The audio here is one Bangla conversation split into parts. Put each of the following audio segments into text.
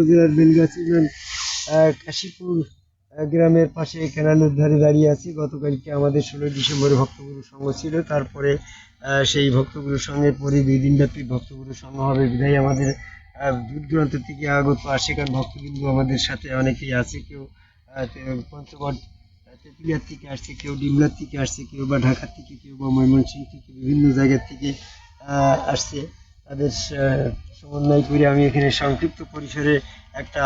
উপজেলার বেলগাছি ইউনিয়ন কাশীপুর গ্রামের পাশে ক্যানালের ধারে দাঁড়িয়ে আছি। গতকালকে আমাদের ষোলোই ডিসেম্বরে ভক্তগুরু সংঘ ছিল। তারপরে সেই ভক্তগুরু সঙ্গে পরে দুই দিনব্যাপী ভক্তগুরু সংঘ হবে বিধায় আমাদের দূর দূরান্ত থেকে আগত আশেখান ভক্তবিন্দু আমাদের সাথে অনেকেই আছে। কেউ পঞ্চগড় তেঁতুলিয়ার থেকে আসছে, কেউ ডিমলার থেকে আসছে, কেউ বা ঢাকার থেকে, কেউ বা ময়মনসিংহ থেকে, বিভিন্ন জায়গার থেকে আসছে। তাদের সমন্বয় করে আমি এখানে সংক্ষিপ্ত পরিসরে একটা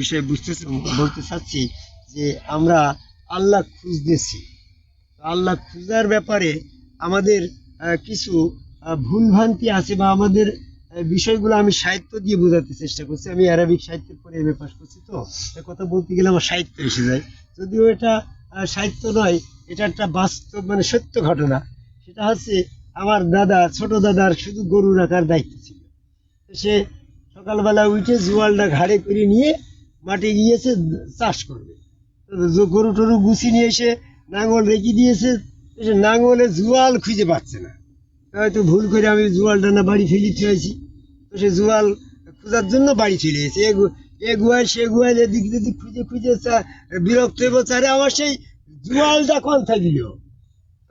বিষয় বুঝতে বলতে চাচ্ছি যে আমরা আল্লাহ খুঁজতেছি। আল্লাহ খুঁজার ব্যাপারে আমাদের কিছু ভুলভ্রান্তি আছে বা আমাদের বিষয়গুলো আমি সাহিত্য দিয়ে বোঝাতে চেষ্টা করছি। আমি অ্যারাবিক সাহিত্যের পরে এম পাস করছি তো। কথা বলতে গেলে আমার সাহিত্য এসে যায়। যদিও এটা সাহিত্য নয়, এটা একটা বাস্তব মানে সত্য ঘটনা। সেটা হচ্ছে আমার দাদা, ছোট দাদার শুধু গরু রাখার দায়িত্ব ছিল। সে সকালবেলা উঠে জোয়ালটা ঘাড়ে করে নিয়ে মাঠে গিয়েছে, চাষ করবে। গরু টরু গুছি নিয়ে এসে নাঙল রেখে দিয়েছে। এসে নাঙলে জোয়াল খুঁজে পাচ্ছে না। হয়তো ভুল করে আমি জোয়ালটা না বাড়ি ফেলি ফেলেছি তো সে জোয়াল খোঁজার জন্য বাড়ি ফেলে গেছে। এ গু- এ গুয়াল সে গুয়াল এদিক সেদিক খুঁজে খুঁজে বিরক্ত বলছে আরে আমার সেই জোয়ালটা কোনটা দিল?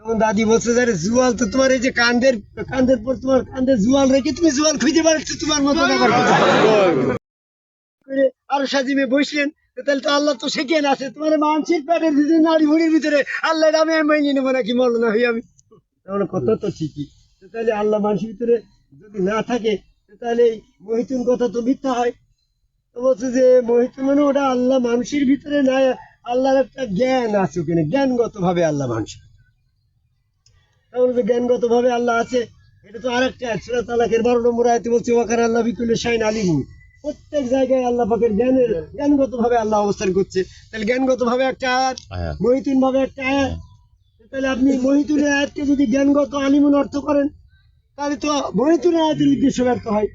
তখন দাদি বলছে আরে জুয়াল তো তোমার এই যে কান্দের কান্দের পর তোমার কান্দের জুয়াল রেখে তুমি জুয়াল খুঁজে বেড়াচ্ছ তোমার মতো আরও সাজিমে বসলেন তাহলে তো আল্লাহ তো আছে তোমার মানসিক প্যাটের ভিতরে নারী ভুড়ির ভিতরে আল্লাহ আমি নেব নাকি মরলো না হই আমি? তাহলে কথা তো ঠিকই তাহলে আল্লাহ মানুষের ভিতরে যদি না থাকে তাহলে এই মহিতুন কথা তো মিথ্যা হয়। তো বলছে যে মহিতুন মানে ওটা আল্লাহ মানুষের ভিতরে না আল্লাহর একটা জ্ঞান আছে ওখানে জ্ঞানগত ভাবে আল্লাহ মানুষের তাহলে যে জ্ঞানগত ভাবে আল্লাহ আছে এটা তো আরেকটা সুরা তালাকের বারো নম্বর আয়তে বলছে ওয়াকার আল্লাহ বিকুল্লে শাইন আলিমু প্রত্যেক জায়গায় আল্লাহ পাকের জ্ঞানের জ্ঞানগত ভাবে আল্লাহ অবস্থান করছে। তাহলে একটা আয়াত একটা আয়াত। তাহলে আপনি মহিতুনের আয়াতকে যদি জ্ঞানগত আলিমুন অর্থ করেন তাহলে তো মহিতুনের আয়াতের উদ্দেশ্য ব্যর্থ হয়।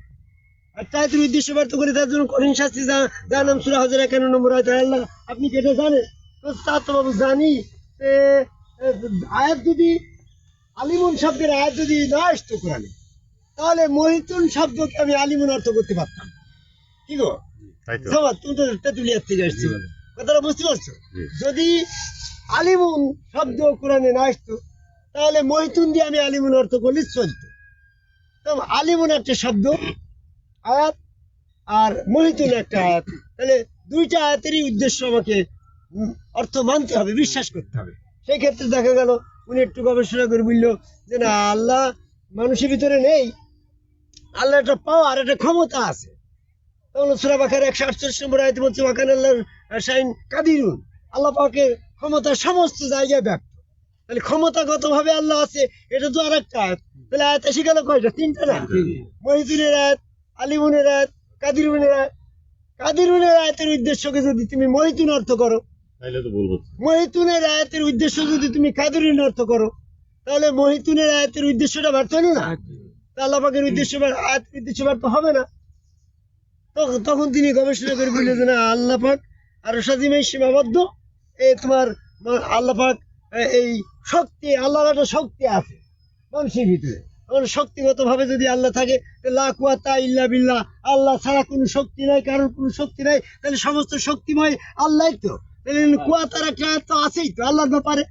আর আয়াতের উদ্দেশ্য ব্যর্থ করে তার জন্য কঠিন শাস্তি যা যার নাম সুরা হাজার একান্ন নম্বর আয়তে আল্লাহ আপনি কি এটা জানেন? তো তা তো বাবু জানি। আয়াত যদি আলিমুন শব্দের আয়াত যদি না আসতো কোরআনে তাহলে মহিতুন শব্দকে আমি আলিমুন অর্থ করতে পারতাম। কি গো? জমা তুমি তো তেঁতুলিয়ার থেকে আসছো। কথাটা বুঝতে পারছ? যদি আলিমুন শব্দ কোরআনে না আসতো তাহলে মহিতুন দিয়ে আমি আলিমুন অর্থ করলে চলতো। আলিমুন একটা শব্দ আয়াত আর মহিতুন একটা আয়াত। তাহলে দুইটা আয়াতেরই উদ্দেশ্য আমাকে অর্থ মানতে হবে বিশ্বাস করতে হবে। সেই ক্ষেত্রে দেখা গেল উনি একটু গবেষণা করে বলল যে না আল্লাহ মানুষের ভিতরে নেই আল্লাহ একটা পাওয়ার একটা ক্ষমতা আছে। তখন সুরা বাখার একশো আটচল্লিশ নম্বর আয়তে বলছে ওয়াকান কাদিরুন আল্লাহ পাকের ক্ষমতা সমস্ত জায়গায় ব্যক্ত তাহলে ক্ষমতাগত ভাবে আল্লাহ আছে এটা তো আর একটা আয়াত। তাহলে আয়াত এসে গেল কয়টা? তিনটা না? মহিদুনের আয়াত আলিমুনের আয়াত কাদিরুনের আয়াত। কাদিরুনের আয়াতের উদ্দেশ্যকে যদি তুমি মহিতুন অর্থ করো তাইলে তো বলব মহিতুনের আয়াতের উদ্দেশ্য যদি তুমি কাদুরিন অর্থ করো তাহলে মহিতুনের আয়াতের উদ্দেশ্যটা ব্যর্থ হলো না? আল্লাহ পাকের উদ্দেশ্য উদ্দেশ্য ব্যর্থ হবে না। তখন- তখন তিনি গবেষণা করে বললেন যে না আল্লাহ পাক আর সাজিমে সীমাবদ্ধ। এ তোমার আল্লাহ এই শক্তি আল্লাহর একটা শক্তি আছে মানুষের ভিতরে। আমার শক্তিগত ভাবে যদি আল্লাহ থাকে লা কুয়াতা ইল্লা বিল্লাহ। আল্লাহ ছাড়া কোনো শক্তি নাই কারোর কোনো শক্তি নাই। তাহলে সমস্ত শক্তিময় আল্লাহ তো। কুয়াতার একটা তো আছেই তো আল্লাহর ব্যাপারে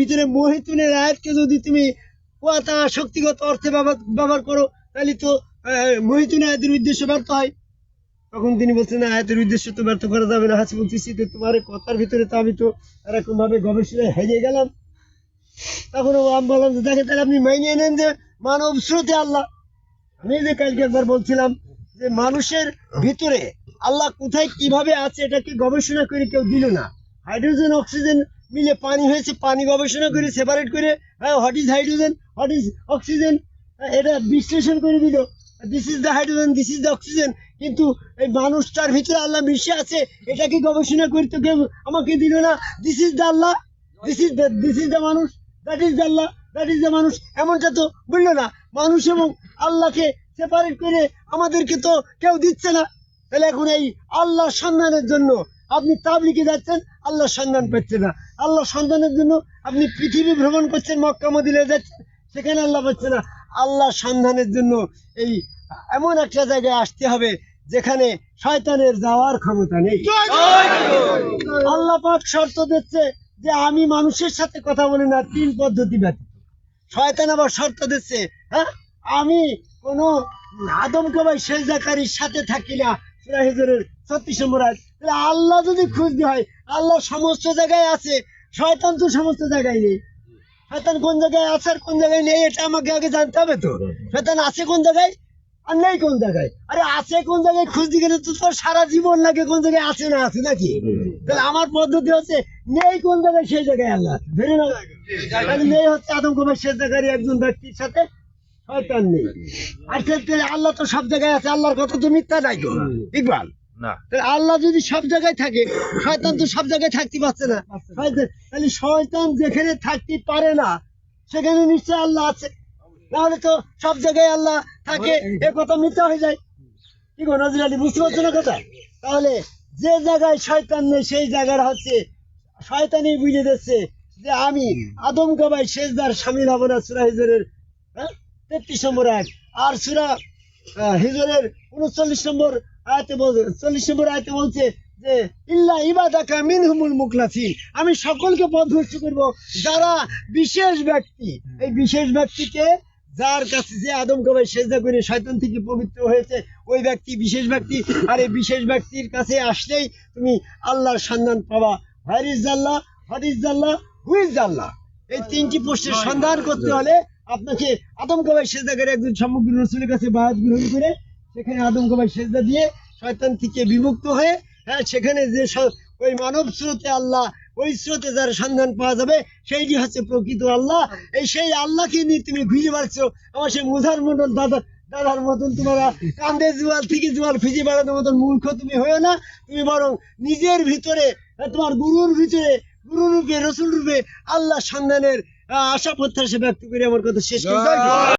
ভিতরে মহিতুনের আয়াতকে যদি তুমি কুয়াতা শক্তিগত অর্থে ব্যবহার করো, তাহলে তো মহিতুন আয়াতের উদ্দেশ্য ব্যর্থ হয়। তখন তিনি বলছেন আয়াতের উদ্দেশ্য তো ব্যর্থ করা যাবে না। হাসি বলতেছি তো তোমার কথার ভিতরে তো আমি তো এরকম ভাবে গবেষণায় হারিয়ে গেলাম। তখন আমি বললাম যে, দেখেন, তাহলে আপনি মাইনে নেন যে মানব স্রোতে আল্লাহ। আমি যে কালকে একবার বলছিলাম যে মানুষের ভিতরে আল্লাহ কোথায় কীভাবে আছে এটাকে গবেষণা করে কেউ দিল না। হাইড্রোজেন, অক্সিজেন মিলে পানি হয়েছে, পানি গবেষণা করে সেপারেট করে হ্যাঁ what is hydrogen what is oxygen এটা বিশ্লেষণ করে দিল। This is the hydrogen this is the oxygen কিন্তু এই মানুষটার ভিতরে আল্লাহ মিশে আছে, এটাকে গবেষণা করে তো কেউ আমাকে দিল না। This is the Allah this is the this is the মানুষ that is the Allah that is the মানুষ, এমনটা তো বলল না। মানুষ এবং আল্লাহকে সেপারেট করে আমাদেরকে তো কেউ দিচ্ছে না। তাহলে এখন এই আল্লাহ সন্ধানের জন্য আপনি তাবলিকে যাচ্ছেন আল্লাহ সন্ধান পাচ্ছেন না। আল্লাহ সন্ধানের জন্য আপনি পৃথিবী ভ্রমণ করছেন, মক্কা মদিনায় যাচ্ছেন, সেখানে আল্লাহ পাচ্ছে না। আল্লাহ সন্ধানের জন্য এই এমন একটা জায়গায় আসতে হবে যেখানে শয়তানের যাওয়ার ক্ষমতা নেই। আল্লাহ পাক শর্ত দিচ্ছে যে আমি মানুষের সাথে কথা বলি না, তিন পদ্ধতি ব্যতীত। শয়তান আবার শর্ত দিচ্ছে হ্যাঁ? আমি কোন আদম কবাই সেজদাকারীর সাথে থাকি না হিজরের ছত্রিশ নম্বর। তাহলে আল্লাহ যদি খুঁজতে হয়, আল্লাহ সমস্ত জায়গায় আছে, শয়তান তো সমস্ত জায়গায় নেই। শয়তান কোন জায়গায় আছে আর কোন জায়গায় নেই, এটা আমাকে আগে জানতে হবে তো। শয়তান আছে কোন জায়গায় আর নেই কোন জায়গায়? আরে আছে কোন জায়গায় খুঁজতে গেলে তো তোর সারা জীবন লাগে কোন জায়গায় আছে না আছে নাকি? তাহলে আমার পদ্ধতি হচ্ছে নেই কোন জায়গায় সেই জায়গায় আল্লাহ। ধরে না নেই হচ্ছে আদম কুমার সেজদাকারী একজন ব্যক্তির সাথে শয়তান নেই। আর তাহলে আল্লাহ তো সব জায়গায় আছে আল্লাহর কথা তো মিথ্যা নাই গো ইকবাল না। আল্লাহ যদি সব জায়গায় থাকে শয়তান তো সব জায়গায় থাকতে পারছে না। তাহলে শয়তান যেখানে থাকতে পারে না সেখানে নিশ্চয় আল্লাহ আছে। নাহলে তো সব জায়গায় আল্লাহ থাকে এ কথা মিথ্যা হয়ে যায়। কি গো নজর আলী বুঝতে পারছ না কথা? তাহলে যে জায়গায় শয়তান নেই সেই জায়গাটা হচ্ছে শয়তানই বুঝে দিচ্ছে যে আমি আদম গাবাই শেষদার সামিল হব না সুরা হিজরের। হ্যাঁ? তেত্রিশ নম্বর এক। আর সুরা হিজরের উনচল্লিশ নম্বর আয়াতে চল্লিশ নম্বর আয়াতে বলছে যে, ইল্লা ইবাদাকা মিনহুমুল মুখলাসিন। আমি সকলকে পদভস্ত করব যারা বিশেষ ব্যক্তি। এই বিশেষ ব্যক্তিকে যার কাছে যে আদম কবাই সেজদা করে শয়তান থেকে পবিত্র হয়েছে, ওই ব্যক্তি বিশেষ ব্যক্তি। আর এই বিশেষ ব্যক্তির কাছে আসলেই তুমি আল্লাহর সন্ধান পাবা। Where is Allah what is Allah Allah এই তিনটি প্রশ্নের সন্ধান করতে হলে আপনাকে আদম কবাই সেজদা করে একজন সমগ্র রসুলের কাছে বায়াত গ্রহণ করে, সেখানে আদম কবাই সেজদা দিয়ে শয়তান থেকে বিমুক্ত হয়ে হ্যাঁ সেখানে যে ওই মানব স্রোতে আল্লাহ, ওই স্রোতে যার সন্ধান পাওয়া যাবে, সেইটি হচ্ছে প্রকৃত আল্লাহ। এই সেই আল্লাহকে নিয়ে তুমি খুঁজে পাচ্ছ আমার সেই মুজার মন্ডল দাদা, দাদার মতন তোমরা কান্দে জুয়াল থেকে জুয়াল খুঁজে বেড়ানোর মতন মূর্খ তুমি হয়েও না। তুমি বরং নিজের ভিতরে তোমার গুরুর ভিতরে গুরু রূপে রসুল রূপে আল্লাহ সন্ধানের আশা প্রত্যাশা ব্যক্ত করে আমার কথা শেষ করতে